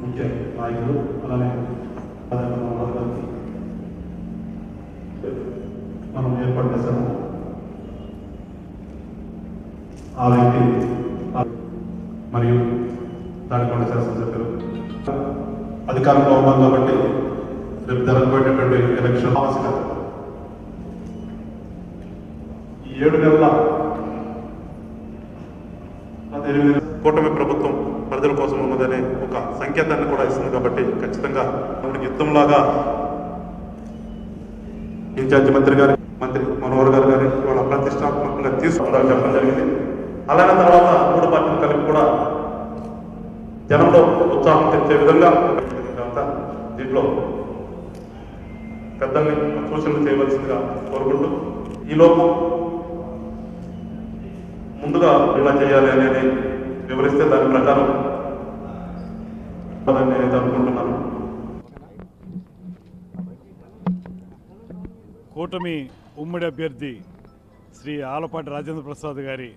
ముఖ్య నాయకులు అలానే సాధారణ మనం ఏర్పాటు చేశాము ఆ వ్యక్తి ఆ- మరియు దానికొండ శాసనసభ్యులు అధికారంలో ఉన్నాం కాబట్టి రేపు జరగబోయేటటువంటి ఎలక్షన్ ఆవశ్యకత ఈ ఏడు నెలల ఎనిమిది కూటమి ప్రభుత్వం ప్రజల కోసం ఉన్నదనే ఒక సంకేతాన్ని కూడా ఇస్తుంది కాబట్టి ఖచ్చితంగా మనకి యుద్ధంలాగా ఇన్ఛార్జి మంత్రి గారి మంత్రి మనోహర్ గారు గారి వాళ్ళ ప్రతిష్టాత్మకంగా తీసుకుంటారు చెప్పడం జరిగింది. అలానే తర్వాత మూడు పార్టీలు కలిపి కూడా జనంలో ఉత్సాహం తెచ్చే విధంగా దీంట్లో పెద్దల్ని సూచనలు చేయవలసిందిగా కోరుకుంటూ ఈలోపు ముందుగా ఇలా చేయాలి అనేది వివరిస్తే దాని ప్రకారం నేనైతే అనుకుంటున్నాను కూటమి ఉమ్మడి అభ్యర్థి శ్రీ ఆలపాటి రాజేంద్ర ప్రసాద్ గారి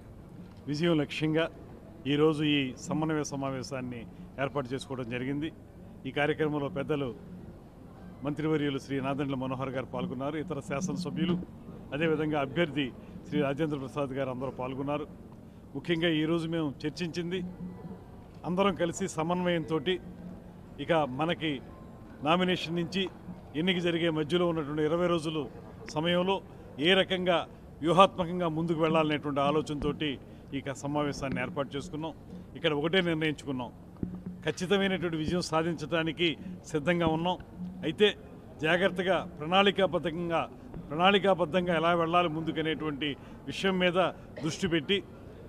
విజయం లక్ష్యంగా ఈరోజు ఈ సమన్వయ సమావేశాన్ని ఏర్పాటు చేసుకోవడం జరిగింది. ఈ కార్యక్రమంలో పెద్దలు మంత్రివర్యులు శ్రీ నాదండ్ల మనోహర్ గారు పాల్గొన్నారు ఇతర శాసనసభ్యులు అదేవిధంగా అభ్యర్థి శ్రీ రాజేంద్ర ప్రసాద్ గారు అందరూ పాల్గొన్నారు. ముఖ్యంగా ఈరోజు మేము చర్చించింది అందరం కలిసి సమన్వయంతో ఇక మనకి నామినేషన్ నుంచి ఎన్నిక జరిగే మధ్యలో ఉన్నటువంటి ఇరవై రోజులు సమయంలో ఏ రకంగా వ్యూహాత్మకంగా ముందుకు వెళ్ళాలనేటువంటి ఆలోచనతో ఇక సమావేశాన్ని ఏర్పాటు చేసుకున్నాం. ఇక్కడ ఒకటే నిర్ణయించుకున్నాం. ఖచ్చితమైనటువంటి విజయం సాధించడానికి సిద్ధంగా ఉన్నాం. అయితే జాగ్రత్తగా ప్రణాళికాబద్ధంగా ప్రణాళికాబద్ధంగా ఎలా వెళ్ళాలి ముందుకనేటువంటి విషయం మీద దృష్టి పెట్టి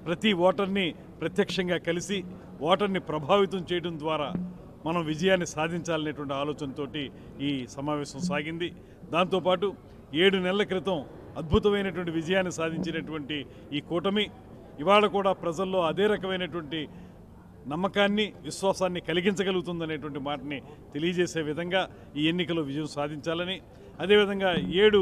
ప్రతి ఓటర్ని ప్రత్యక్షంగా కలిసి ఓటర్ని ప్రభావితం చేయడం ద్వారా మనం విజయాన్ని సాధించాలనేటువంటి ఆలోచనతో ఈ సమావేశం సాగింది. దాంతోపాటు ఏడు నెలల క్రితం అద్భుతమైనటువంటి విజయాన్ని సాధించినటువంటి ఈ కూటమి ఇవాళ కూడా ప్రజల్లో అదే రకమైనటువంటి నమ్మకాన్ని విశ్వాసాన్ని కలిగించగలుగుతుందనేటువంటి మాటని తెలియజేసే విధంగా ఈ ఎన్నికలో విజయం సాధించాలని. అదేవిధంగా ఏడు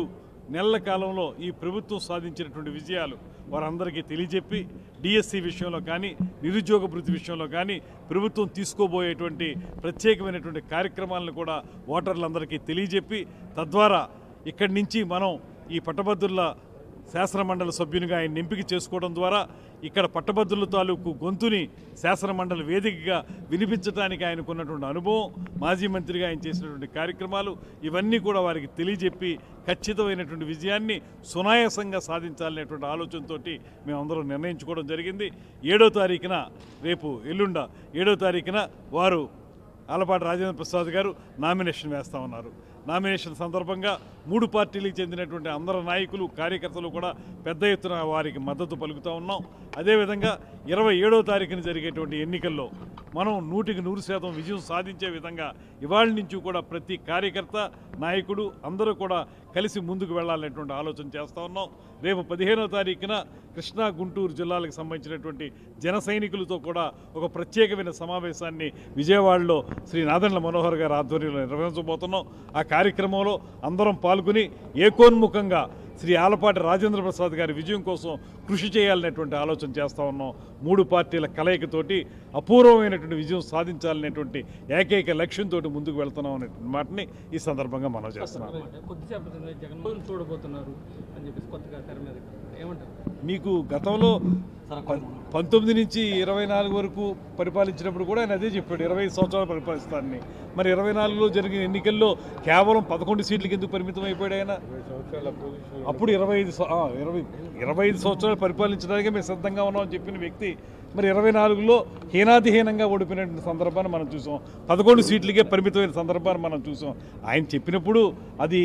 నెలల కాలంలో ఈ ప్రభుత్వం సాధించినటువంటి విజయాలు వారందరికీ తెలియజెప్పి డిఎస్సి విషయంలో కానీ నిరుద్యోగ భృతి విషయంలో కానీ ప్రభుత్వం తీసుకోబోయేటువంటి ప్రత్యేకమైనటువంటి కార్యక్రమాలను కూడా ఓటర్లందరికీ తెలియజెప్పి తద్వారా ఇక్కడి నుంచి మనం ఈ పట్టభద్రుల శాసనమండలి సభ్యునిగా ఆయన ఎంపిక చేసుకోవడం ద్వారా ఇక్కడ పట్టభద్రుల తాలూకు గొంతుని శాసనమండలి వేదికగా వినిపించడానికి ఆయనకున్నటువంటి అనుభవం మాజీ మంత్రిగా ఆయన చేసినటువంటి కార్యక్రమాలు ఇవన్నీ కూడా వారికి తెలియజెప్పి ఖచ్చితమైనటువంటి విజయాన్ని సునాయాసంగా సాధించాలనేటువంటి ఆలోచనతోటి మేమందరం నిర్ణయించుకోవడం జరిగింది. ఏడో తారీఖున రేపు ఎల్లుండ ఏడో తారీఖున వారు ఆలపాటి రాజేంద్ర ప్రసాద్ గారు నామినేషన్ వేస్తా ఉన్నారు నామినేషన్ సందర్భంగా మూడు పార్టీలకు చెందినటువంటి అందరు నాయకులు కార్యకర్తలు కూడా పెద్ద ఎత్తున వారికి మద్దతు పలుకుతూ ఉన్నాం. అదేవిధంగా ఇరవై ఏడో తారీఖున జరిగేటువంటి ఎన్నికల్లో మనం నూటికి నూరు శాతం విజయం సాధించే విధంగా ఇవాళ నుంచి కూడా ప్రతి కార్యకర్త నాయకుడు అందరూ కూడా కలిసి ముందుకు వెళ్ళాలనేటువంటి ఆలోచన చేస్తూ ఉన్నాం. రేపు పదిహేనో తారీఖున కృష్ణా గుంటూరు జిల్లాలకు సంబంధించినటువంటి జన సైనికులతో కూడా ఒక ప్రత్యేకమైన సమావేశాన్ని విజయవాడలో శ్రీ నాదన్ల మనోహర్ గారి ఆధ్వర్యంలో నిర్వహించబోతున్నాం. ఆ కార్యక్రమంలో అందరం పాల్గొని ఏకోన్ముఖంగా శ్రీ ఆలపాటి రాజేంద్ర ప్రసాద్ గారి విజయం కోసం కృషి చేయాలనేటువంటి ఆలోచన చేస్తూ ఉన్నాం. మూడు పార్టీల కలయికతోటి అపూర్వమైనటువంటి విజయం సాధించాలనేటువంటి ఏకైక లక్ష్యంతో ముందుకు వెళ్తున్నాం అనేటువంటి మాటని ఈ సందర్భంగా మనం చేస్తున్నాం. మీకు గతంలో పం- పంతొమ్మిది నుంచి ఇరవై నాలుగు వరకు పరిపాలించినప్పుడు కూడా ఆయన అదే చెప్పాడు ఇరవై ఐదు సంవత్సరాలు పరిపాలిస్తానని. మరి ఇరవై నాలుగులో జరిగిన ఎన్నికల్లో కేవలం పదకొండు సీట్లకి ఎందుకు పరిమితం అయిపోయాడు ఆయన? అప్పుడు ఇరవై ఐదు ఇరవై ఇరవై ఐదు సంవత్సరాలు పరిపాలించడానికి మేము సిద్ధంగా ఉన్నామని చెప్పిన వ్యక్తి మరి ఇరవై నాలుగులో హీనాతిహీనంగా ఓడిపోయినటువంటి సందర్భాన్ని మనం చూసాం. పదకొండు సీట్లకే పరిమితమైన సందర్భాన్ని మనం చూసాం. ఆయన చెప్పినప్పుడు అది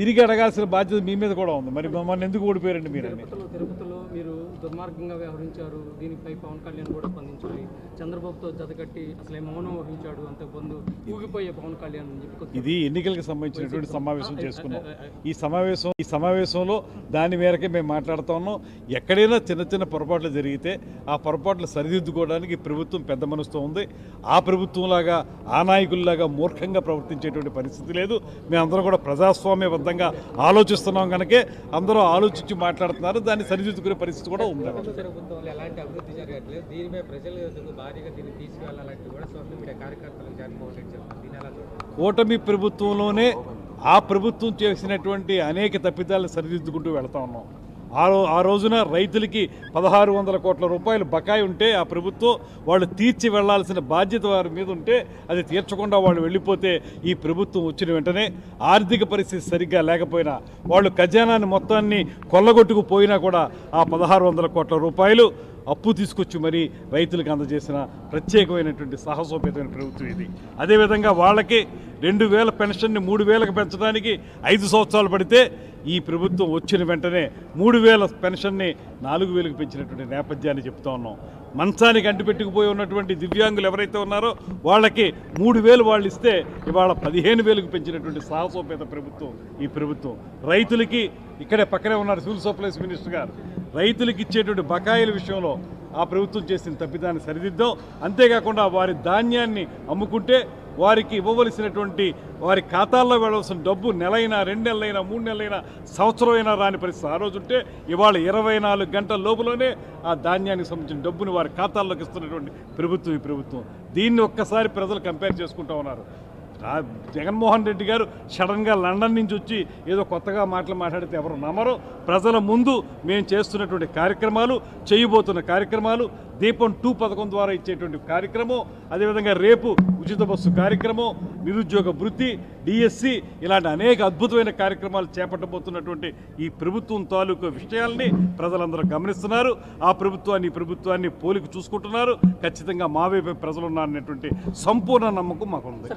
తిరిగి అడగాల్సిన బాధ్యత మీ మీద కూడా ఉంది. మరి మమ్మల్ని ఎందుకు ఓడిపోయారండి మీరు అని తిరుపతిలో తిరుపతిలో మీరు దుర్మార్గంగా వ్యవహరించారు. దీనిపై పవన్ కళ్యాణ్ కూడా స్పందించాలి. చంద్రబాబుతో జతకట్టి అసలు మౌనం వహించాడు అంతకుముందు ఊగిపోయే పవన్ కళ్యాణ్ అని చెప్పి ఇది ఎన్నికలకు సంబంధించినటువంటి సమావేశం చేసుకున్నాం. ఈ సమావేశం ఈ సమావేశంలో దాని మేరకే మేము మాట్లాడుతా ఉన్నాం. ఎక్కడైనా చిన్న చిన్న పొరపాట్లు జరిగితే ఆ పొరపాట్లు సరిదిద్దుకోవడానికి ప్రభుత్వం పెద్ద మనసుతో ఉంది. ఆ ప్రభుత్వంలాగా ఆ నాయకుల్లాగా మూర్ఖంగా ప్రవర్తించేటువంటి పరిస్థితి లేదు. మేమందరం కూడా ప్రజాస్వామ్యబద్ధంగా ఆలోచిస్తున్నాం కనుకే అందరూ ఆలోచించి మాట్లాడుతున్నారు. దాన్ని సరిదిద్దుకునే పరిస్థితి కూడా ప్రభుత్వంలో ఎలాంటి అభివృద్ధి జరగట్లేదు. దీనిపై ప్రజలు భారీగా దీన్ని తీసుకెళ్ళాలంటూ కూడా సోషల్ మీడియా కార్యకర్తలకు జగన్మోహన్ రెడ్డి చెప్తారు దీని ఎలా చూడాలి కూటమి ప్రభుత్వంలోనే ఆ ప్రభుత్వం చేసినటువంటి అనేక తప్పిదాలను సరిదిద్దుకుంటూ వెళ్తా ఉన్నాం. ఆ రో ఆ రోజున రైతులకి పదహారు వందల కోట్ల రూపాయలు బకాయి ఉంటే ఆ ప్రభుత్వం వాళ్ళు తీర్చి వెళ్ళాల్సిన బాధ్యత వారి మీద ఉంటే అది తీర్చకుండా వాళ్ళు వెళ్ళిపోతే ఈ ప్రభుత్వం వచ్చిన వెంటనే ఆర్థిక పరిస్థితి సరిగ్గా లేకపోయినా వాళ్ళు ఖజానాన్ని మొత్తాన్ని కొల్లగొట్టుకుపోయినా కూడా ఆ పదహారు వందల కోట్ల రూపాయలు అప్పు తీసుకొచ్చి మరీ రైతులకు అందజేసిన ప్రత్యేకమైనటువంటి సాహసోపేతమైన ప్రభుత్వం ఇది. అదేవిధంగా వాళ్ళకి రెండు వేల పెన్షన్ని మూడు వేలకు పెంచడానికి ఐదు సంవత్సరాలు పడితే ఈ ప్రభుత్వం వచ్చిన వెంటనే మూడు వేల పెన్షన్ని నాలుగు వేలకు పెంచినటువంటి నేపథ్యాన్ని చెప్తా ఉన్నాం. మంచానికి అంటిపెట్టుకుపోయి ఉన్నటువంటి దివ్యాంగులు ఎవరైతే ఉన్నారో వాళ్ళకి మూడు వేలు వాళ్ళు ఇస్తే ఇవాళ పదిహేను వేలకు పెంచినటువంటి సాహసోపేత ప్రభుత్వం ఈ ప్రభుత్వం. రైతులకి ఇక్కడే పక్కనే ఉన్నారు సివిల్ సప్లైస్ మినిస్టర్ గారు. రైతులకు ఇచ్చేటువంటి బకాయిల విషయంలో ఆ ప్రభుత్వం చేసిన తప్పిదాన్ని సరిదిద్దాం. అంతేకాకుండా వారి ధాన్యాన్ని అమ్ముకుంటే వారికి ఇవ్వవలసినటువంటి వారి ఖాతాల్లో వెళ్ళవలసిన డబ్బు నెలైనా రెండు నెలలైనా మూడు నెలలైనా సంవత్సరం అయినా రాని పరిస్థితి. ఆ రోజు ఉంటే ఇవాళ ఇరవై నాలుగు గంటల లోపులోనే ఆ ధాన్యానికి సంబంధించిన డబ్బుని వారి ఖాతాల్లోకి ఇస్తున్నటువంటి ప్రభుత్వం ఈ ప్రభుత్వం. దీన్ని ఒక్కసారి ప్రజలు కంపేర్ చేసుకుంటా ఉన్నారు. జగన్మోహన్ రెడ్డి గారు సడన్గా లండన్ నుంచి వచ్చి ఏదో కొత్తగా మాటలు మాట్లాడితే ఎవరు నమ్మరు. ప్రజల ముందు మేము చేస్తున్నటువంటి కార్యక్రమాలు చేయబోతున్న కార్యక్రమాలు దీపం టూ పథకం ద్వారా ఇచ్చేటువంటి కార్యక్రమం అదేవిధంగా రేపు ఉచిత బస్సు కార్యక్రమం నిరుద్యోగ వృత్తి డిఎస్సి ఇలాంటి అనేక అద్భుతమైన కార్యక్రమాలు చేపట్టబోతున్నటువంటి ఈ ప్రభుత్వం తాలూకు విషయాల్ని ప్రజలందరూ గమనిస్తున్నారు. ఆ ప్రభుత్వాన్ని ఈ ప్రభుత్వాన్ని పోలికి చూసుకుంటున్నారు. ఖచ్చితంగా మా వైపు ప్రజలున్నారనేటువంటి సంపూర్ణ నమ్మకం మాకుంది.